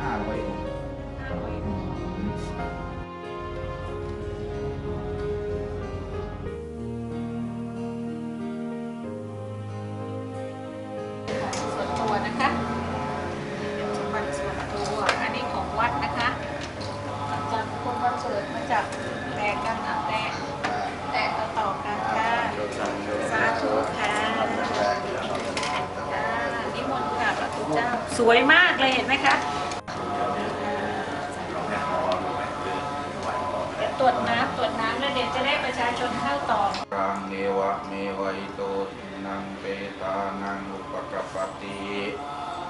ห้าร้อยองค์ สวยมากเลยเห็นไหมคะเดี๋ยวตรวจน้ำตรวจน้ำแล้วเดี๋ยวจะได้ประชาชนเข้าต่อรังเอวะเมวัยโตทินังเปตานังอุปกปปติ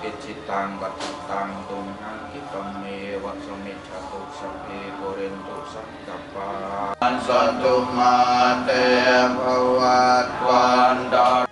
อิจิตังปัจจิตังตุมหังคิปะเมวะสมิจฉตุสัพเพโกเรนตุสัพพปาอันสันตุมาเตภวัตวันดา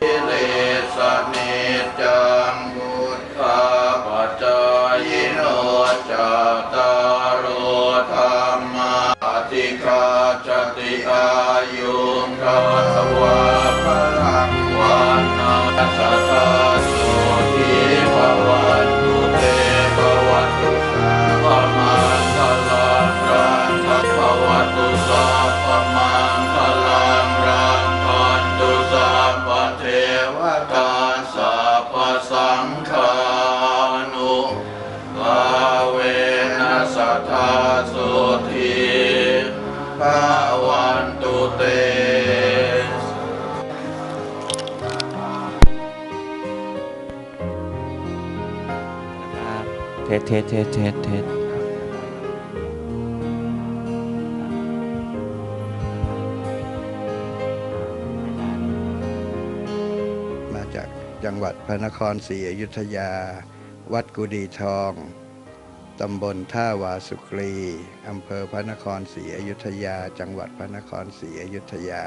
สเทสเทสเทสเทสมาจากจังหวัดพระนครศรีอยุธยา วัดกุดีทองตำบลท่าวาสุกรีอำเภอพระนครศรีอยุธยา จังหวัดพระนครศรีอยุธยา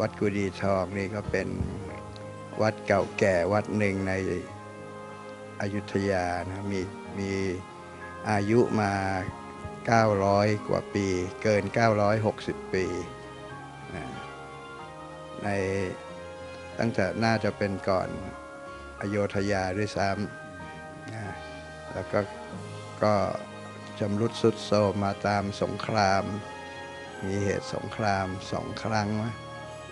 วัดกุดีทองนี่ก็เป็นวัดเก่าแก่วัดหนึ่งใน อยุธยานะมีมีอายุมา 900 กว่าปี เกิน 960 ปีนะในตั้งแต่น่าจะเป็นก่อนอโยธยาด้วยซ้ำนะแล้วก็ก็ชำรุดสุดโทรมมาตามสงคราม มีเหตุสงครามสองครั้ง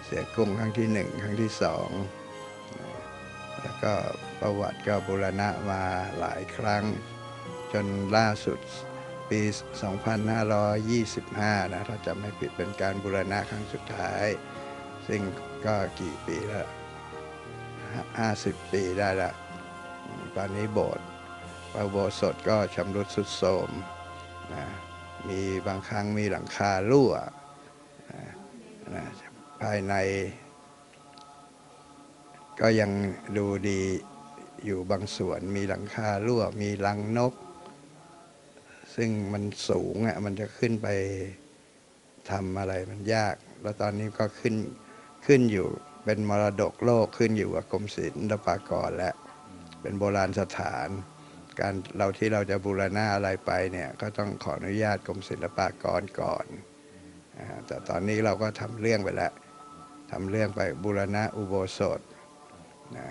เสียกรุงครั้งที่หนึ่งครั้งที่สอง แล้วก็ ประวัติก็บูรณะมาหลายครั้ง จนล่าสุดปี 2525 นะถ้าจำไม่ผิดเป็นการบูรณะครั้งสุดท้าย ซึ่งก็กี่ปีแล้วห้าสิบปีได้ละ ตอนนี้โบสถ์พระโบสถก็ชำรุดสุดโทรมนะมีบางครั้งมีหลังคารั่วนะนะภายในก็ยังดูดี อยู่บางส่วน มีหลังคารั่ว มีรังนก ซึ่งมันสูงอะมันจะขึ้นไปทำอะไรมันยาก แล้วตอนนี้ก็ขึ้นขึ้นอยู่เป็นมรดกโลกขึ้นอยู่กับกรมศิลปากรและ เป็นโบราณสถาน การเราที่เราจะบูรณะอะไรไปเนี่ยก็ต้องขออนุญาตกรมศิลปากรก่อนแต่ตอนนี้เราก็ทำเรื่องไปแล้วทำเรื่องไปบูรณะอุโบสถนะ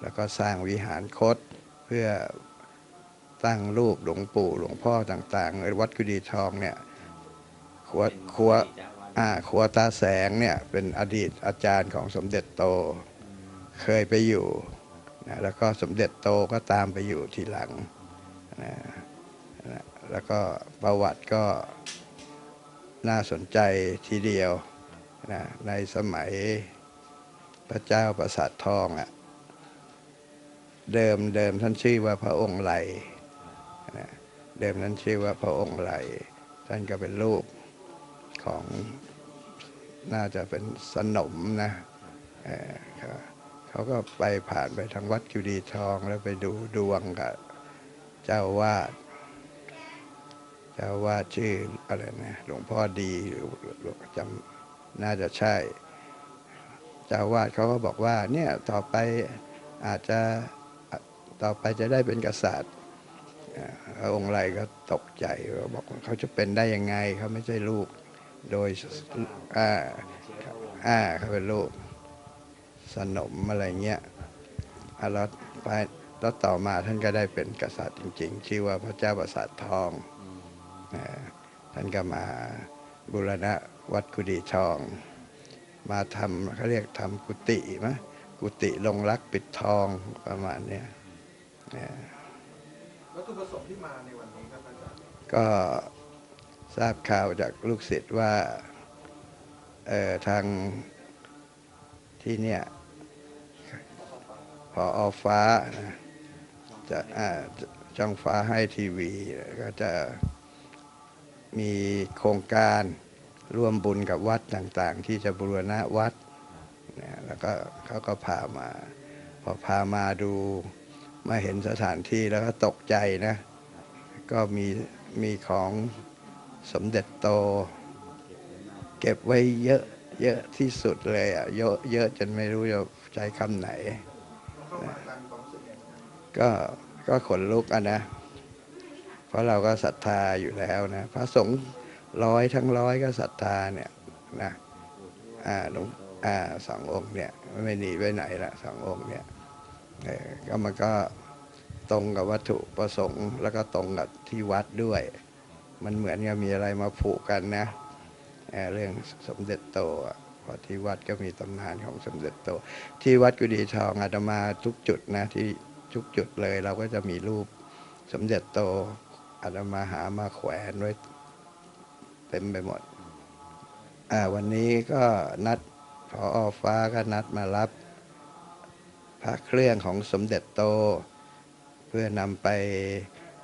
แล้วก็สร้างวิหารคตเพื่อตั้งรูปหลวงปู่หลวงพ่อต่างๆในวัดกุดีทองเนี่ยครัวครัวอ่าครัวตาแสงเนี่ยเป็นอดีตอาจารย์ของสมเด็จโตเคยไปอยู่นะแล้วก็สมเด็จโตก็ตามไปอยู่ทีหลังนะนะแล้วก็ประวัติก็น่าสนใจทีเดียวนะในสมัยพระเจ้าประสาททองอะ่ะ เดิมเดิมท่านชื่อว่าพระองค์ไหลนะเดิมนั้นชื่อว่าพระองค์ไหลท่านก็เป็นลูกของน่าจะเป็นสนมนะเเขาก็ไปผ่านไปทางวัดกิวดีทองแล้วไปดูดวงกับเจ้าวาดเจ้าวาดชื่ออะไรนะหลวงพ่อดีหรือหรือจำน่าจะใช่ เจ้าวาดเขาก็บอกว่าเนี่ยต่อไปอาจจะ ต่อไปจะได้เป็นกษัตริย์อ่าพระองค์ไรก็ตกใจบอกเขาจะเป็นได้ยังไงเขาไม่ใช่ลูกโดยอ่าอ่าเขาเป็นลูกสนมอะไรเงี้ยอะแล้วภายภแล้วต่อมาท่านก็ได้เป็นกษัตริย์จริง ๆ ชื่อว่าพระเจ้าประสาททองท่านก็มาบูรณะวัดกุดีทอง มาทำเขาเรียกทำกุฏิมะกุฏิลงรักปิดทองประมาณเนี้ย วัตถุประสงค์ที่มาในวันนี้ครับอาจารย์ก็ทราบข่าวจากลูกศิษย์ว่าเอ่อทางที่เนี่ยพออฟ้านะจะอ่าจ้องฟ้าให้ทีวี ก็จะมีโครงการร่วมบุญกับวัดต่างๆ ที่จะบูรณะวัดเนี่ยแล้วก็เขาก็พามา พอพามาดู มาเห็นสถานที่แล้วก็ตกใจนะ ก็มีมีของสมเด็จโต เก็บไว้เยอะเยอะที่สุดเลยอะเยอะเยอะจนไม่รู้จะใช้คำไหน ก็ก็ขนลุกอะนะ เพราะเราก็ศรัทธาอยู่แล้วนะ พระสงฆ์ร้อยทั้งร้อยก็ศรัทธาเนี่ยนะอ่าหลวงอ่าสององค์เนี่ย ไม่หนีไปไหนละสององค์เนี่ย ก็มันก็ตรงกับวัตถุประสงค์ แล้วก็ตรงกับที่วัดด้วย มันเหมือนกับมีอะไรมาผูกกันนะเเรื่องสมเด็จโตพราะที่วัดก็มีตำนานของสมเด็จโต ที่วัดกุดีทองอาตมาทุกจุดนะที่ทุกจุดเลย เราก็จะมีรูปสมเด็จโตอาตมาหามาแขวนไว้เต็มไปหมดวันนี้ก็นัดพออฟ้าก็นัดมารับ พระเครื่องของสมเด็จโต เพื่อนำไป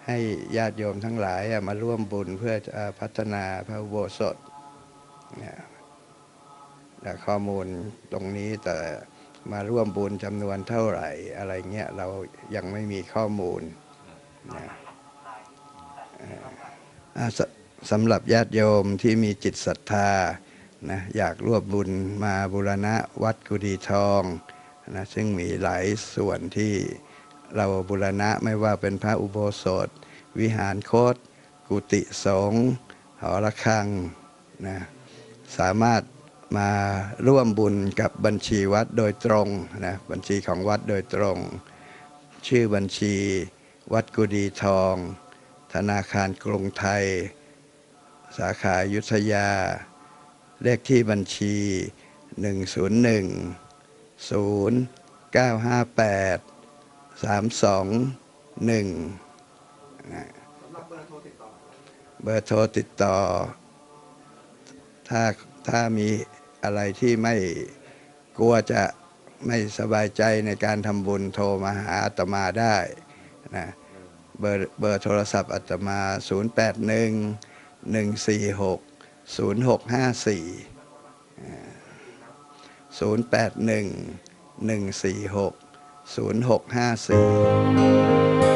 ให้ญาติโยมทั้งหลายมาร่วมบุญเพื่อจะพัฒนาพระโบสถเนี่ยแต่ข้อมูลตรงนี้แต่มาร่วมบุญจำนวนเท่าไหร่ อะไรเงี้ยเรายังไม่มีข้อมูลนะสสำหรับญาติโยมที่มีจิตศรัทธานะอยากร่วมบุญมาบูรณะวัดกุดีทอง นะซึ่งมีหลายส่วนที่เราบุรณะไม่ว่าเป็นพระอุโบสถ วิหารโคตกุฏิสงฆ์หอระฆังนะสามารถมาร่วมบุญกับบัญชีวัดโดยตรงนะบัญชีของวัดโดยตรง ชื่อบัญชีวัดกุดีทอง ธนาคารกรุงไทย สาขายุทธยา เลขที่บัญชี 101 0958สามสองหนึ่งสำหรับเบอร์โทรติดต่อเบอร์โทรติดต่อ ถ้าถ้ามีอะไรที่ไม่กลัวจะไม่สบายใจในการทำบุญโทรมาหาอาตมาได้นะเบอร์เบอร์โทรศัพท์อาตมา 081 146 0654 081 146 0654